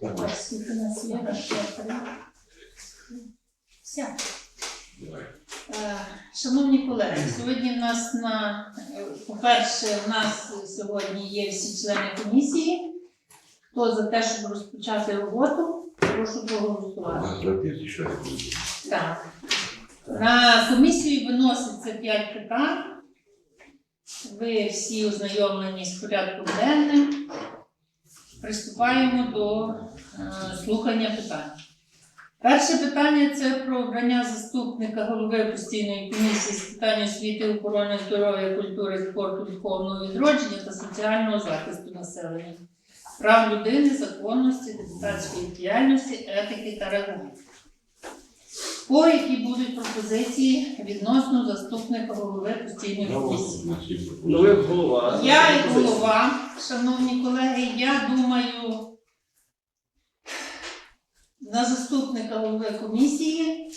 У нас є, ще. Все. Шановні колеги, сьогодні в нас на по-перше, в нас сьогодні є всі члени комісії. Хто за те, щоб розпочати роботу, прошу проголосувати. Так. На комісію виноситься 5 питань. Ви всі ознайомлені з порядком денним. Приступаємо до е, слухання питань. Перше питання це про обрання заступника голови постійної комісії з питань освіти, охорони здоров'я, культури, спорту, духовного відродження та соціального захисту населення, прав людини, законності, депутатської діяльності, етики та регламенту. По які будуть пропозиції відносно заступника голови постійної комісії? Ну, як голова. Я як голова, шановні колеги, я думаю, на заступника голови комісії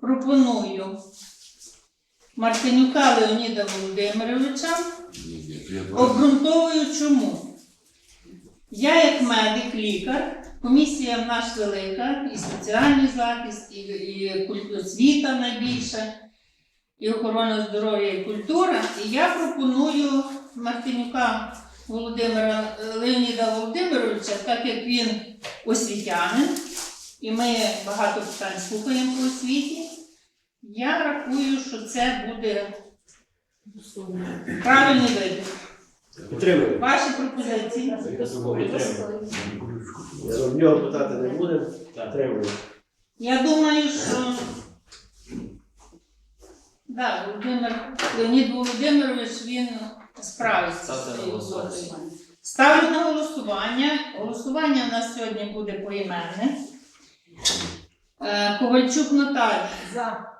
пропоную Мартинюка Леоніда Володимировича. Обґрунтовую чому. Я як медик, лікар, комісія в нас велика, і соціальний захист, і, і освіта найбільша, і охорона здоров'я і культура. І я пропоную Мартинюка Володимира е, Леоніда Володимировича, так як він освітянин, і ми багато питань слухаємо по освіті. Я рахую, що це буде правильний вибір. Ваші пропозиції? Я в нього питати не будемо. Підтримую. Я думаю, що да, Володимир Леонід Володимирович він справиться з цією голосування. Ставлю на голосування. Голосування у нас сьогодні буде поіменне. Е, Ковальчук Наталія. За.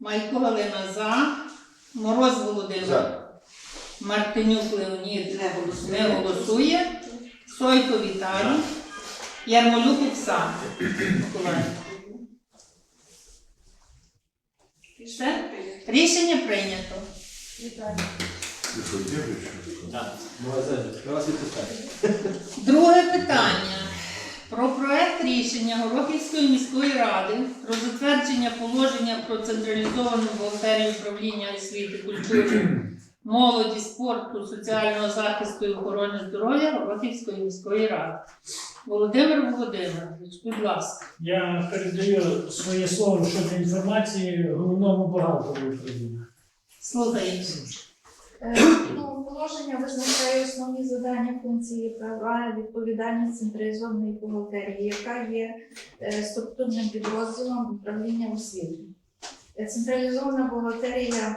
Майко Галина за. Мороз Володимир. За. Мартинюк Леонід не голосує. Сойко Віталій. Ярмолюк Оксана. Все? Рішення прийнято. Друге питання. Про проект рішення Горохівської міської ради про затвердження положення про централізовану бухгалтерію управління освіти, культури, молоді, спорту, соціального захисту і охорони здоров'я Горохівської міської ради. Володимир Володимирович, будь ласка. Я передаю своє слово щодо інформації головному бухгалтеру України. Слухаємо. Е, Ну, положення визначає основні завдання функції права відповідальність централізованої бухгалтерії, яка є е, структурним підрозділом управління освіти. Централізована бухгалтерія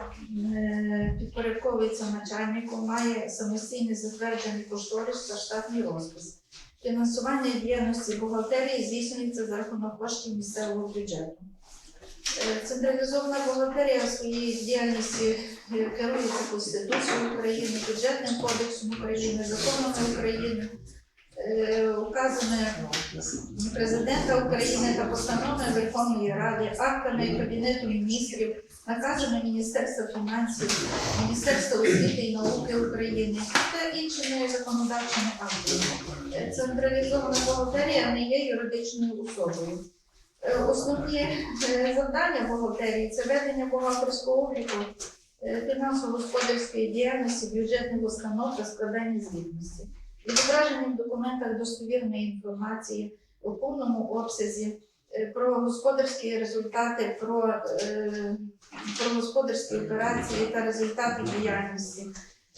е, підпорядковується начальнику, має самостійний затверджений кошторис та штатний розпис. Фінансування діяльності бухгалтерії здійснюється за рахунок коштів місцевого бюджету. Е, Централізована бухгалтерія в своїй діяльності е, керується Конституцією України, бюджетним кодексом України, законами України, указами президента України та постановами Верховної Ради, актами Кабінету міністрів, наказами Міністерства фінансів, Міністерства освіти і науки України та іншими законодавчими актами. Централізована бухгалтерія не є юридичною особою. Е, Основні е, завдання бухгалтерії це ведення бухгалтерського обліку, е, фінансово-господарської діяльності, бюджетних установ та складання звітності, відображення в документах достовірної інформації у повному обсязі е, про господарські результати, про, е, про господарські операції та результати діяльності.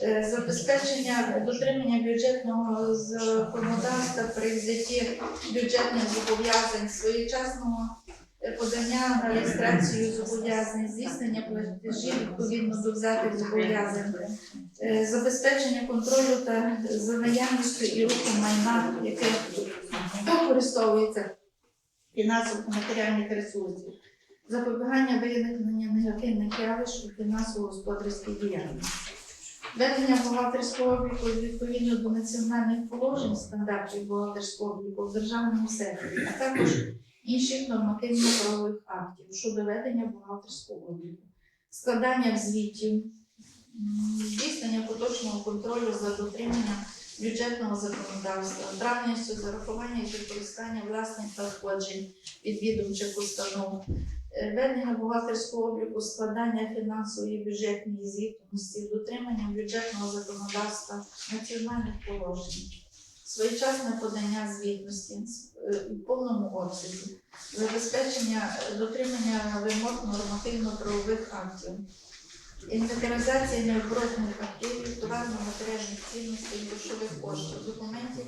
е, Забезпечення дотримання бюджетного законодавства при взятті бюджетних зобов'язань, своєчасного подання на реєстрацію зобов'язань, здійснення платежів відповідно до взятих зобов'язань, забезпечення контролю та за наявністю і руху майна, яке використовується фінансово-матеріальних ресурсів, запобігання виникнення негативних явищ у фінансово-господарській діяльності. Ведення бухгалтерського обліку відповідно до національних положень стандартів бухгалтерського обліку в державному секторі, а також інших нормативно-правових актів щодо ведення бухгалтерського обліку, складання звітів, здійснення поточного контролю за дотриманням бюджетного законодавства, травністю зарахування і використання власних надходжень від відомчих установ, е, ведення бухгалтерського обліку, складання фінансової бюджетної звітності, дотримання бюджетного законодавства, національних положень, своєчасне подання звітності е, в повному обсязі, забезпечення е, дотримання вимог нормативно-правових актів, інвентаризація необоротних активів, товарно-матеріальних цінностей, грошових коштів, документів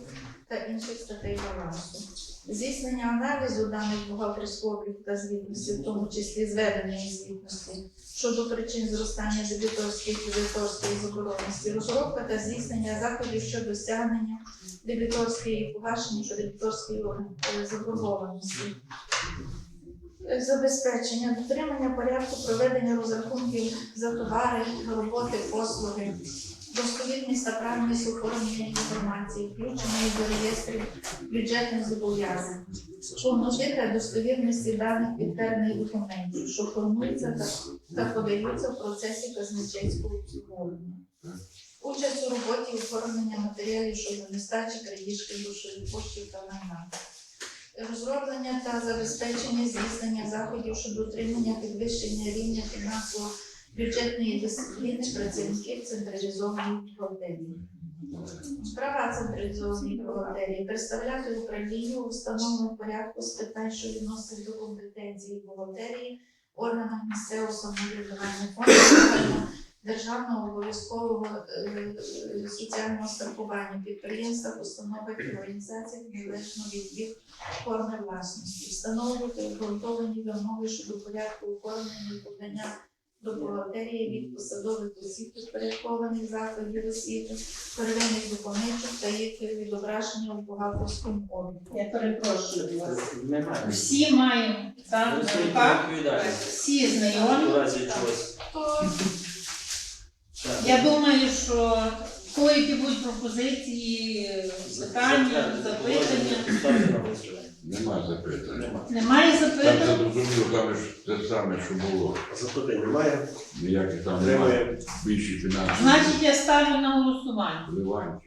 та інших статей балансу. Здійснення аналізу даних бухгалтерського обліку та звітності, в тому числі зведення звітності щодо причин зростання дебіторської і кредиторської заборгованості, розробка та здійснення заходів щодо стягнення дебіторської погашення кредиторської е, заборгованості. Забезпечення, дотримання порядку проведення розрахунків за товари, роботи, послуги, достовірність та правильність оформлення інформації, включеної до реєстрів бюджетних зобов'язань, повноти достовірності даних підтверджених документів, що формуються та, та подаються в процесі казначейського обслуговування. Участь у роботі оформлення матеріалів щодо нестачі, крадіжки грошових коштів та майна. Розроблення та забезпечення здійснення заходів щодо утримання підвищення рівня фінансово-бюджетної дисципліни працівників централізованої бухгалтерії. Права централізованої бухгалтерії представляти управління у встановленому порядку з питань, що відносять до компетенції бухгалтерії, органам місцевого самоврядування фонду державного обов'язкового е, соціального страхування підприємства, установах і організаціях незалежно від їх форми власності, встановлювати обґрунтовані вимоги щодо порядку оформлення подання до бухгалтерії від посадових осіб підпорядкованих закладів освіти, первинних документів та їх відображення у бухгалтерському обліку. Я перепрошую вас. Немає. Всі маємо так, всі знайомі. Я думаю, що кого які будуть пропозиції, питання, запитання. Нема запитань. Немає Там запитань? зрозуміло, там ж те саме, що було. Запитань немає. Ніяких там немає. Більші фінансові Значить, я ставлю на голосування. вливань.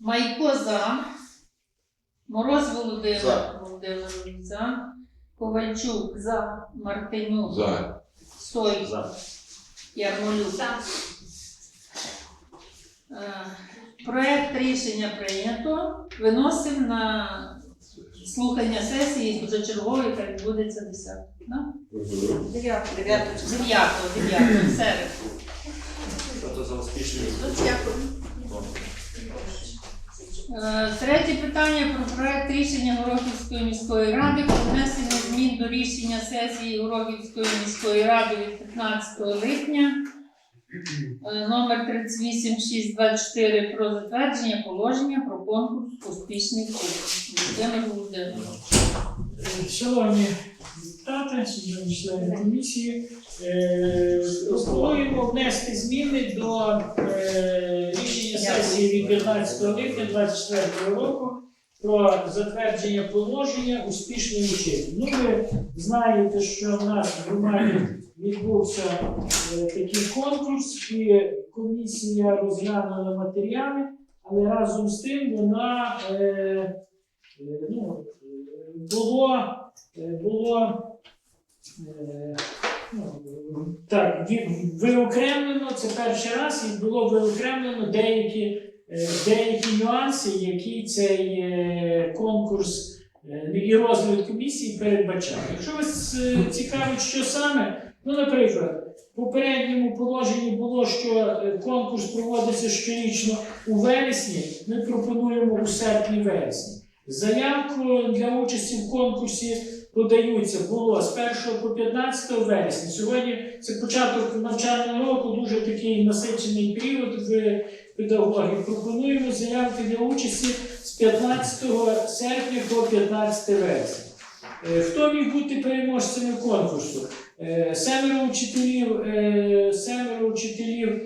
Майко за. Мороз Володимир За. Володимирович за. Ковальчук за. Мартинюк. За. Стой. За. Ярмолюк. Е, Проект рішення прийнято. Виносимо на слухання сесії позачергової, яка відбудеться 10. Да? Мгм. 9, 9, 9, середу. Що це за успішний? дякую. Е, Третє питання про проект рішення Горохівської міської ради про внесення змін до рішення сесії Горохівської міської ради від 15 липня е, номер 38624 про затвердження положення про конкурс. Володимир Володимирович. Шановні депутати, шановні члени комісії, е, пропонуємо внести зміни до сесії від 15 липня 2024 року про затвердження положення успішний учитель. Ну, ви знаєте, що в нас в громаді відбувся е, такий конкурс, і комісія розглянула матеріали, але разом з тим вона е, е, ну, е, було, е, було е, ну, так, виокремлено це перший раз, і було виокремлено деякі, е, деякі нюанси, які цей е, конкурс е, і розгляд комісії передбачає. Якщо вас цікавить, що саме, ну, наприклад, в попередньому положенні було, що конкурс проводиться щорічно у вересні, ми пропонуємо у серпні-вересні. Заявку для участі в конкурсі подаються було з 1 по 15 вересня. Сьогодні це початок навчального року, дуже такий насичений період в педагогів. Пропонуємо заявки для участі з 15 серпня по 15 вересня. Е, Хто міг бути переможцями конкурсу? Е, Семеро учителів, е, семеро учителів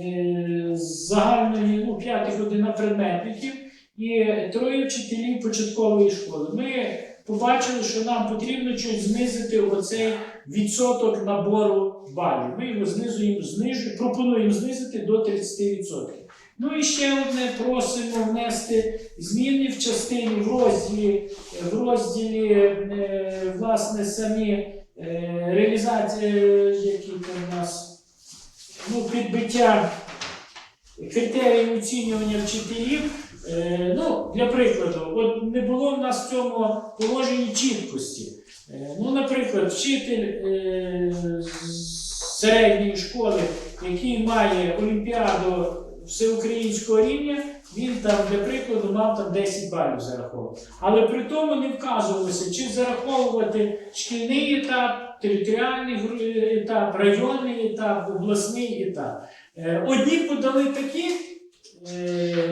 е, загальної ну, 5 година предметників і троє вчителів початкової школи. Ми побачили, що нам потрібно чуть знизити оцей відсоток набору балів. Ми його знизуємо, знижуємо, пропонуємо знизити до 30%. Ну і ще одне просимо внести зміни в частині в розділі, в розділі е, власне самі е, реалізації, які там у нас ну, підбиття критеріїв оцінювання вчителів. Е, ну, для прикладу, от не було в нас в цьому положенні чіткості. Е, ну, наприклад, вчитель е, середньої школи, який має олімпіаду всеукраїнського рівня, він там, для прикладу, мав там 10 балів зараховувати. Але при тому не вказувалося, чи зараховувати шкільний етап, територіальний етап, районний етап, обласний етап. Одні подали такі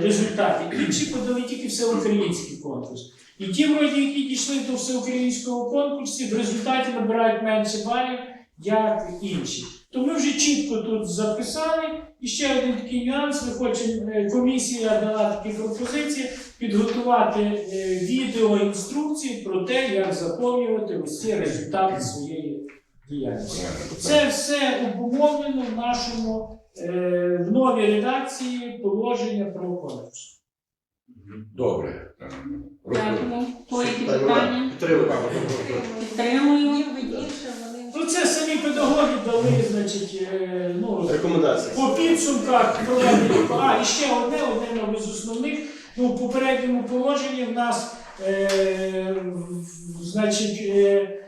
результати, інші подали тільки всеукраїнський конкурс. І ті, вроді, які дійшли до всеукраїнського конкурсу, в результаті набирають менше балів, як інші. То ми вже чітко тут записали. І ще один такий нюанс. Ми хочемо, е, комісія дала такі пропозиції підготувати е, відеоінструкції про те, як заповнювати ці результати своєї діяльності. Це все обумовлено в нашому е, в новій редакції положення про конкурс. Добре. Дякую. По питання? Підтримую. Підтримую. Ну це самі педагоги дали, значить, е, ну, Рекомендації. По підсумках проведення. А, і ще одне, одне мабуть, з основних. Ну, в попередньому положенні в нас, е, в- значить, е,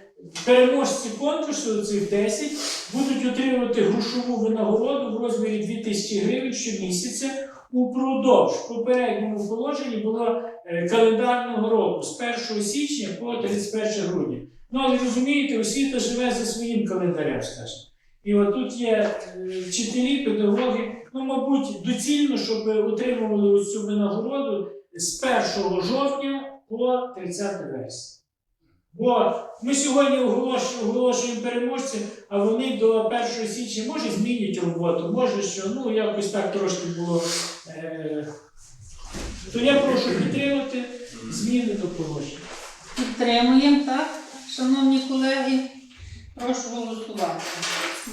переможці конкурсу цих 10 будуть отримувати грошову винагороду в розмірі 2000 гривень щомісяця упродовж попередньому положенні було е, календарного року з 1 січня по 31 грудня. Ну, але розумієте, освіта живе за своїм календарем, скажімо. І от тут є е, вчителі, педагоги, ну, мабуть, доцільно, щоб отримували цю винагороду з 1 жовтня по 30 вересня. Бо ми сьогодні оголош- оголошуємо переможців, а вони до 1 січня може змінять роботу, може що, ну якось так трошки було. Е... То я прошу підтримати зміни до положення. Підтримуємо, так? Шановні колеги, прошу голосувати.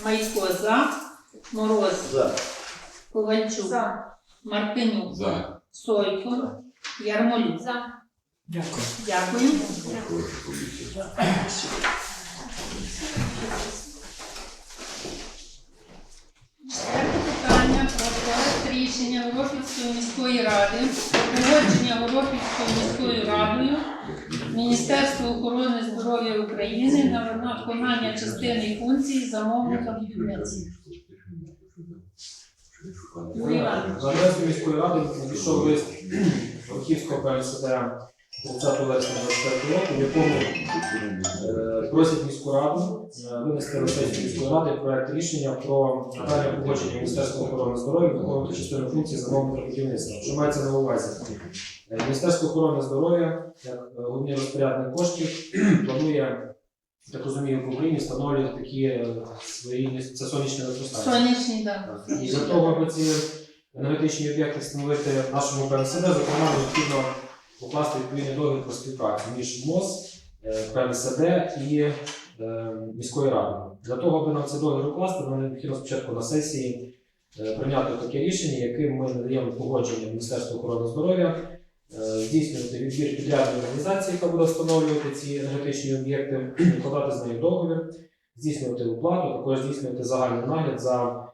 Майко за, Мороз, За. Ковальчук, Мартинюк, За. Сойко, Ярмолюк. Дякую. Дякую. Четверте питання про проект рішення Горохівської міської ради погодження Горохівською міською радою Міністерства охорони здоров'я України на виконання частини функцій замовника будівництва. Адресою міської ради надійшов лист Верхівського ПСД 30 вересня 24 року, в якому е, просять міську раду е, винести на сесію міської ради проект рішення про надання погодження Міністерства охорони здоров'я виконувати частину функції замовника будівництва. Що мається на увазі? Е, Міністерство охорони здоров'я, як е, головний розпорядник коштів, планує, так розумію, в Україні встановлювати такі е, свої це сонячні електростанції. Сонячний, так. І для того, аби ці енергетичні об'єкти встановити в нашому ПМСД, зокрема, необхідно укласти відповідний договір про співпрацю між МОЗ, е, ПМСД і е, міською радою. Для того, аби нам цей договір укласти, нам необхідно спочатку на сесії е, прийняти таке рішення, яким ми надаємо погодження Міністерству охорони здоров'я, здійснювати відбір підрядної організації, яка буде встановлювати ці енергетичні об'єкти, укладати з нею договір, здійснювати оплату, також здійснювати загальний нагляд за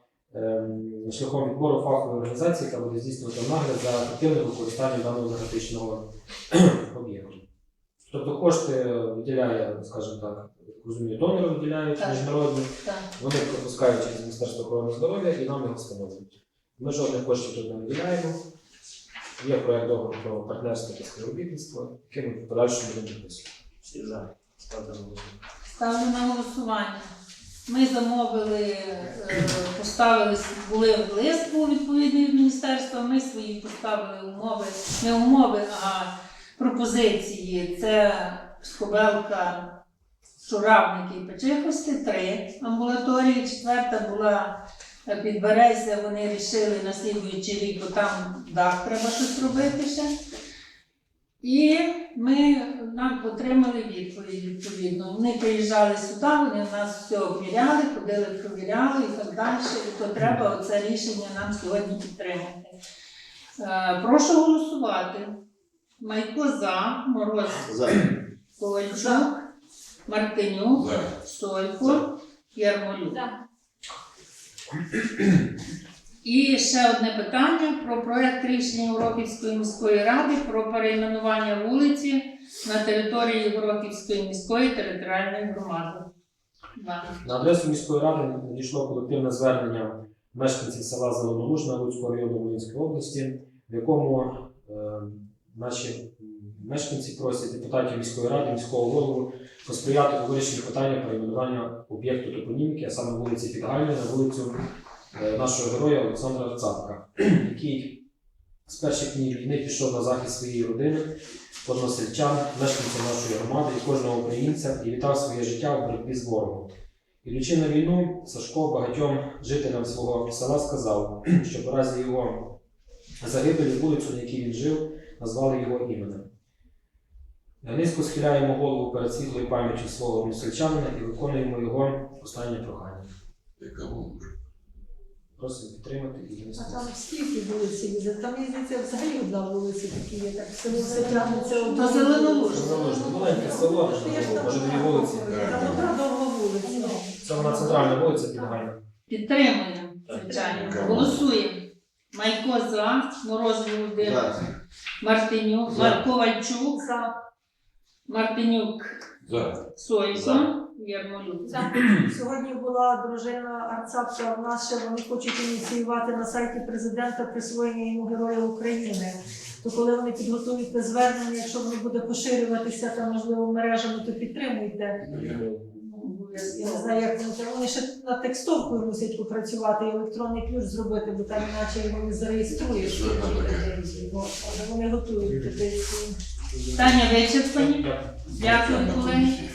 шляхом відбору фахової організації, яка буде здійснювати нагляд за ефективним використанням даного енергетичного об'єкту. Тобто кошти виділяє, скажімо так, розумію, донори виділяють Так. міжнародні, Так. вони пропускають через Міністерство охорони здоров'я і нам його встановлюють. Ми жодних коштів тут не виділяємо. Є проєкт договору про партнерство та співробітництво, який ми в подальшому будемо підписувати. Всі за. Ставлю на голосування. Ми замовили, е, поставили, були лист був відповідний від міністерства. Ми свої поставили умови, не умови, а пропозиції. Це Скобелка, Шуравники і Печихости, три амбулаторії. Четверта була е, Підберезя. Вони вирішили на рік, бо там дах треба щось робити ще. І ми нам отримали відповідь відповідно. Вони приїжджали сюди, вони нас все обміряли, ходили, провіряли і так далі. І то треба оце рішення нам сьогодні підтримати. Е, Прошу голосувати. Майко за, Мороз За. Ковальчук, Мартинюк, За. Сойко, Ярмолюк. За. І ще одне питання про проект рішення Горохівської міської ради про перейменування вулиці на території Горохівської міської територіальної громади. На адресу міської ради надійшло колективне звернення мешканців села Зеленолужна Луцького району Волинської області, в якому е, наші мешканці просять депутатів міської ради, міського голову посприяти у вирішенні питання перейменування об'єкту топоніміки, а саме вулиці Підгальної на вулицю нашого героя Олександра Цапка, який з перших днів війни пішов на захист своєї родини, односельчан, мешканців нашої громади і кожного українця і вітав своє життя у боротьбі з ворогом. Ідучи на війну, Сашко багатьом жителям свого села сказав, що по разі його загибелі вулицю, на якій він жив, назвали його іменем. Низько схиляємо голову перед світлою пам'яттю свого односельчанина і виконуємо його останнє прохання. Яка? Просимо підтримати і А там скільки вулиці їде? Там мені здається, взагалі одна вулиця такі є, так село все тягнеться. То одною Зеленолужна. Маленьке село, Ну, я ж там може дві вулиці. Там одна довга вулиця. Це вона центральна вулиця Підгальна. Підтримуємо, звичайно. Так. Голосуємо. Майко за, Мороз Володимир, За. Мартинюк, За. Ковальчук, За. Мартинюк, За. Сойко. Ярмолюк. За. Сьогодні була дружина Арцапка. У нас ще вони хочуть ініціювати на сайті президента присвоєння йому Героя України. То коли вони підготують те звернення, якщо воно буде поширюватися там, можливо, мережами, то підтримуйте. Я не знаю, як вони. Вони ще над текстовкою мусять попрацювати і електронний ключ зробити, бо там іначе його не зареєструєш. Але вони готують петицію. Питання вичерпані. Дякую. Дякую, колеги.